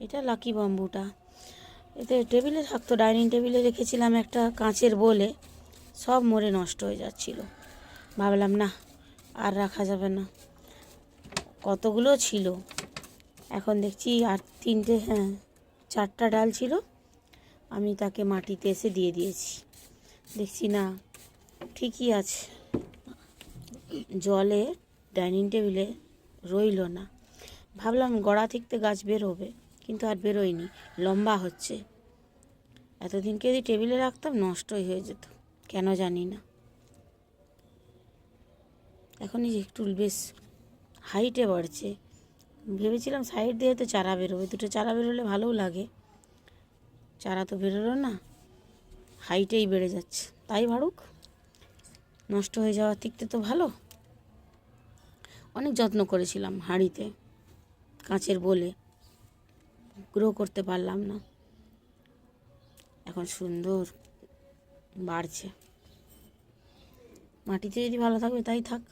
এটা লাকি বাম্বুটা এতে টেবিলে থাকতো ডাইনিং টেবিলে রেখেছিলাম একটা কাঁচের বলে। সব মরে নষ্ট হয়ে যাচ্ছিল। ভাবলাম, না, আর রাখা যাবে না। কতগুলো ছিল? এখন দেখছি আর তিনটে হ্যাঁ চারটা ডাল ছিল। আমি তাকে মাটিতে এসে দিয়ে দিয়েছি। দেখছি, না, ঠিকই আছে। জলে ডাইনিং টেবিলে রইল না। ভাবলাম, গড়া থেকে গাছ বেরোবে কিন্তু আর বেরোয়নি। লম্বা হচ্ছে। এতদিনকে যদি টেবিলে রাখতাম? নষ্টই হয়ে যেত। কেন জানি না। এখন এই একটু বেশ হাইটে বাড়ছে। ভেবেছিলাম সাইড দিয়ে তো চারা বেরোবে। দুটো চারা বেরোলে ভালোও লাগে। চারা তো বেরোলো না। হাইটেই বেড়ে যাচ্ছে। তাই বাড়ুক নষ্ট হয়ে যাওয়ার দিকতে তো ভালো। অনেক যত্ন করেছিলাম হাঁড়িতে, কাঁচের বলে। গ্রো করতে পারলাম না। এখন সুন্দর বাড়ছে। মাটিতে যদি ভালো থাকবে তাই থাক।